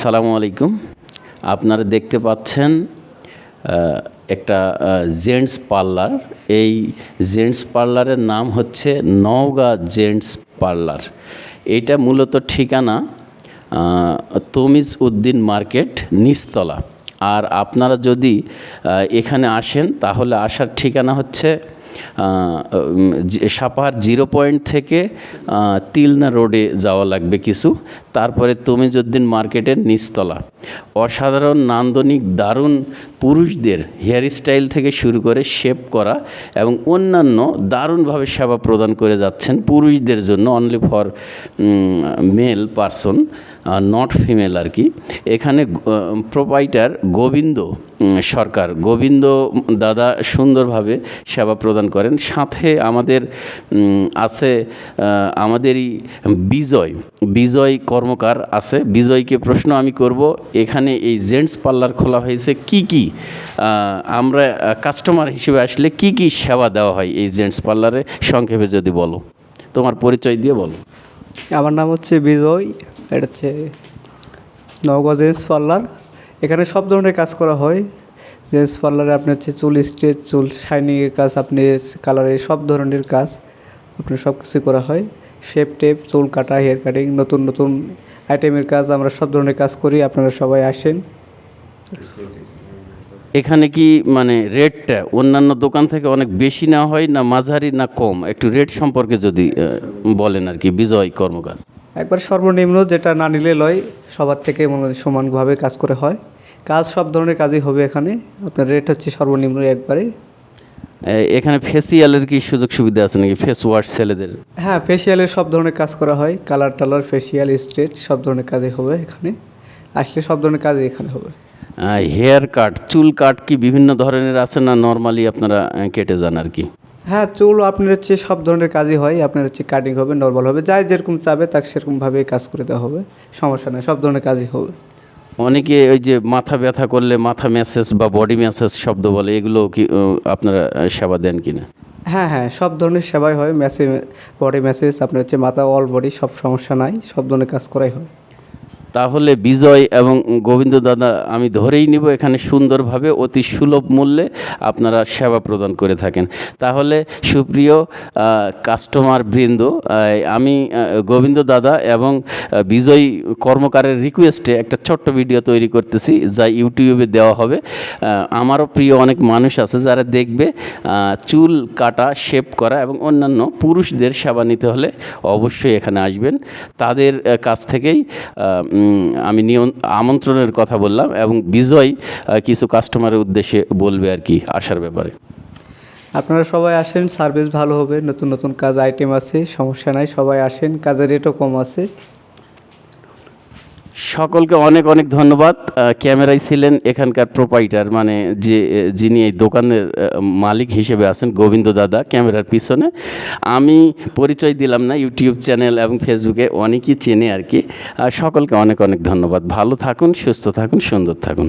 সালামু আলাইকুম। আপনারা দেখতে পাচ্ছেন একটা জেন্টস পার্লার। এই জেন্টস পার্লারের নাম হচ্ছে নওগাঁ জেন্টস পার্লার। এটা মূলত ঠিকানা তমিজ উদ্দিন মার্কেট, নিচতলা। আর আপনারা যদি এখানে আসেন, তাহলে আসার ঠিকানা হচ্ছে সাপাহার জিরো পয়েন্ট থেকে তিলনা রোডে যাওয়া লাগবে কিছু। তারপরে তমিজুদ্দিন মার্কেটের নিচতলা। অসাধারণ, নান্দনিক, দারুণ পুরুষদের হেয়ার স্টাইল থেকে শুরু করে শেপ করা এবং অন্যান্য দারুণভাবে সেবা প্রদান করে যাচ্ছেন পুরুষদের জন্য only for male person not female আর কি। এখানে প্রোপাইটার গোবিন্দ সরকার। গোবিন্দ দাদা সুন্দরভাবে সেবা প্রদান করেন। সাথে আমাদের আছে আমাদেরই বিজয়। বিজয় কর্মকার আছে। বিজয়কে প্রশ্ন আমি করব, এখানে এই জেন্টস পার্লার খোলা হয়েছে, কি কি আমরা কাস্টমার হিসেবে আসলে কি কি সেবা দেওয়া হয় এই জেন্টস পার্লারে? সংক্ষেপে যদি বলো। তোমার পরিচয় দিয়ে বলো। আমার নাম হচ্ছে বিজয়, এটা হচ্ছে নওগাঁ জেন্টস পার্লার। এখানে সব ধরনের কাজ করা হয়। জেন্টস পার্লারে আপনি হচ্ছে চুল স্ট্রেট চুল শাইনিংয়ের কাজ, আপনি কালারের সব ধরনের কাজ, আপনার সব কিছু করা হয়। শেপ টেপ চুল কাটা হেয়ার কাটিং নতুন নতুন আইটেমের কাজ আমরা সব ধরনের কাজ করি আপনারা সবাই আসেন। এখানে কি মানে রেটটা অন্যান্য দোকান থেকে অনেক বেশি না হয় না মাঝারি না কম? একটু রেট সম্পর্কে যদি বলেন আর কি বিজয় কর্মকার। একবার সর্বনিম্ন যেটা না নিলে লয় সবার থেকে মনে হয় সমানভাবে কাজ করে হয়। কাজ সব ধরনের কাজই হবে এখানে। আপনার রেট হচ্ছে সর্বনিম্ন একবারে। এখানে ফেসিয়ালের কি সুযোগ সুবিধা আছে নাকি? ফেস ওয়াশ ছেলেদের? হ্যাঁ ফেসিয়ালের সব ধরনের কাজ করা হয়। কালার টালার ফেসিয়াল স্ট্রেট সব ধরনের কাজই হবে এখানে। আসলে সব ধরনের কাজই এখানে হবে। হেয়ার কাট চুল কাট কি বিভিন্ন ধরনের আছে না নর্মালি আপনারা কেটে যান আর কি? হ্যাঁ চুল আপনার হচ্ছে সব ধরনের কাজই হয়। আপনার হচ্ছে কাটিং হবে নর্মাল হবে। যাই যেরকম চাবে তাকে সেরকমভাবে কাজ করে দেওয়া হবে। সমস্যা নেই সব ধরনের কাজই হবে। অনেকে ওই যে মাথা ব্যথা করলে মাথা ম্যাসেজ বা বডি ম্যাসেজ শব্দ বলে, এগুলো কি আপনারা সেবা দেন কি না হ্যাঁ হ্যাঁ সব ধরনের সেবাই হয় ম্যাসেজ বডি ম্যাসেজ, আপনার হচ্ছে মাথা, অল বডি, সব সমস্যা নাই, সব ধরনের কাজ করাই হয়। তাহলে বিজয় এবং গোবিন্দ দাদা আমি ধরেই নিব এখানে সুন্দরভাবে অতি সুলভ মূল্যে আপনারা সেবা প্রদান করে থাকেন। তাহলে সুপ্রিয় কাস্টমার বৃন্দ আমি গোবিন্দ দাদা এবং বিজয় কর্মকারের রিকোয়েস্টে একটা ছোট্ট ভিডিও তৈরি করতেছি, যা ইউটিউবে দেওয়া হবে। আমারও প্রিয় অনেক মানুষ আছে যারা দেখবে চুল কাটা শেপ করা এবং অন্যান্য পুরুষদের সেবা নিতে হলে অবশ্যই এখানে আসবেন। তাদের কাছ থেকেই আমি নিয়ন, আমন্ত্রণের কথা বললাম এবং বিজয় কিছু কাস্টমারের উদ্দেশ্যে বলবে আর কি আসার ব্যাপারে। আপনারা সবাই আসেন সার্ভিস ভালো হবে, নতুন নতুন কাজ আইটেম আছে, সমস্যা নাই, সবাই আসেন, কাজের রেটও কম আছে। সকলকে অনেক অনেক ধন্যবাদ। ক্যামেরায় ছিলেন এখানকার প্রোপাইটার মানে যে যিনি এই দোকানের মালিক হিসেবে আছেন, গোবিন্দ দাদা, ক্যামেরার পিছনে। আমি পরিচয় দিলাম না, ইউটিউব চ্যানেল এবং ফেসবুকে, অনেকেই চেনে আর কি। সকলকে অনেক অনেক ধন্যবাদ। ভালো থাকুন, সুস্থ থাকুন, সুন্দর থাকুন।